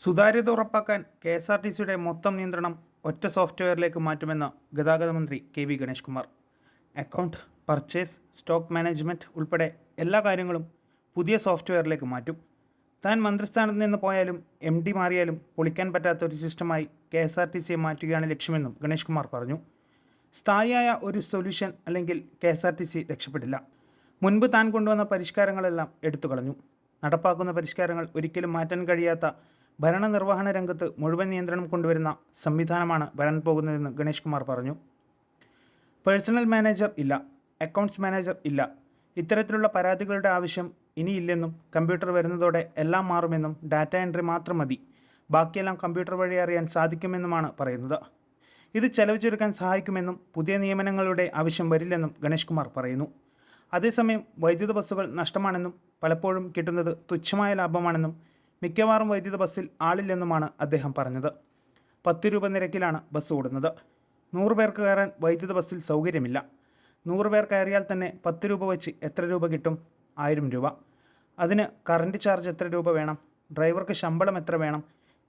സുതാര്യത ഉറപ്പാക്കാൻ K S R T സിയുടെ മൊത്തം നിയന്ത്രണം ഒറ്റ സോഫ്റ്റ്വെയറിലേക്ക് മാറ്റുമെന്ന് ഗതാഗത മന്ത്രി K V Ganesh Kumar account purchase stock management ഉൾപ്പെടെ എല്ലാ കാര്യങ്ങളും പുതിയ സോഫ്റ്റ്വെയറിലേക്ക് മാറ്റും. താൻ മന്ത്രിസ്ഥാനത്ത് നിന്ന് പോയാലും എം ഡി മാറിയാലും പൊളിക്കാൻ പറ്റാത്ത ഒരു സിസ്റ്റമായി കെ എസ് ആർ ടി സിയെ മാറ്റുകയാണ് ലക്ഷ്യമെന്നും ഗണേഷ് കുമാർ പറഞ്ഞു. സ്ഥായിയായ ഒരു സൊല്യൂഷൻ അല്ലെങ്കിൽ K S R T C രക്ഷപ്പെട്ടില്ല മുൻപ് താൻ കൊണ്ടുവന്ന പരിഷ്കാരങ്ങളെല്ലാം എടുത്തു കളഞ്ഞു നടപ്പാക്കുന്ന പരിഷ്കാരങ്ങൾ ഒരിക്കലും മാറ്റാൻ കഴിയാത്ത ഭരണനിർവഹണ രംഗത്ത് മുഴുവൻ നിയന്ത്രണം കൊണ്ടുവരുന്ന സംവിധാനമാണ് വരാൻ പോകുന്നതെന്ന് ഗണേഷ് കുമാർ പറഞ്ഞു. പേഴ്സണൽ മാനേജർ ഇല്ല അക്കൗണ്ട്സ് മാനേജർ ഇല്ല. ഇത്തരത്തിലുള്ള പരാതികളുടെ ആവശ്യം ഇനിയില്ലെന്നും കമ്പ്യൂട്ടർ വരുന്നതോടെ എല്ലാം മാറുമെന്നും ഡാറ്റ എൻട്രി മാത്രം മതി. ബാക്കിയെല്ലാം കമ്പ്യൂട്ടർ വഴി അറിയാൻ സാധിക്കുമെന്നുമാണ് പറയുന്നത്. ഇത് ചെലവ് ചുരുക്കാൻ സഹായിക്കുമെന്നും പുതിയ നിയമനങ്ങളുടെ ആവശ്യം വരില്ലെന്നും ഗണേഷ് കുമാർ പറയുന്നു. അതേസമയം വൈദ്യുത ബസ്സുകൾ നഷ്ടമാണെന്നും പലപ്പോഴും കിട്ടുന്നത് തുച്ഛമായ ലാഭമാണെന്നും മിക്കവാറും വൈദ്യുത ബസ്സിൽ ആളില്ലെന്നുമാണ് അദ്ദേഹം പറഞ്ഞത്. പത്ത് രൂപ നിരക്കിലാണ് ബസ് ഓടുന്നത്. നൂറ് പേർക്ക് കയറാൻ വൈദ്യുത ബസ്സിൽ സൗകര്യമില്ല. നൂറ് പേർ കയറിയാൽ തന്നെ പത്ത് രൂപ വെച്ച് എത്ര രൂപ കിട്ടും? ആയിരം രൂപ. അതിന് കറണ്ട് ചാർജ് എത്ര രൂപ വേണം? ഡ്രൈവർക്ക് ശമ്പളം എത്ര വേണം?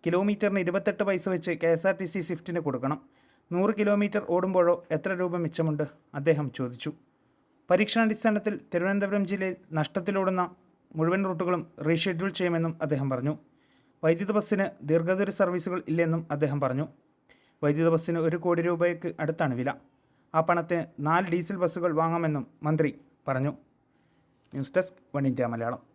കിലോമീറ്ററിന് ഇരുപത്തെട്ട് പൈസ വെച്ച് K S R T C സ്വിഫ്റ്റിന് കൊടുക്കണം. നൂറ് കിലോമീറ്റർ ഓടുമ്പോഴോ എത്ര രൂപ മിച്ചമുണ്ട്? അദ്ദേഹം ചോദിച്ചു. പരീക്ഷണാടിസ്ഥാനത്തിൽ തിരുവനന്തപുരം ജില്ലയിൽ നഷ്ടത്തിലോടുന്ന മുഴുവൻ റൂട്ടുകളും റീഷെഡ്യൂൾ ചെയ്യുമെന്നും അദ്ദേഹം പറഞ്ഞു. വൈദ്യുത ബസ്സിന് ദീർഘദൂര സർവീസുകൾ ഇല്ലെന്നും അദ്ദേഹം പറഞ്ഞു. വൈദ്യുത ബസ്സിന് ഒരു കോടി രൂപയ്ക്ക് അടുത്താണ് വില. ആ പണത്തിന് നാല് ഡീസൽ ബസ്സുകൾ വാങ്ങാമെന്നും മന്ത്രി പറഞ്ഞു. News desk one India Malayalam.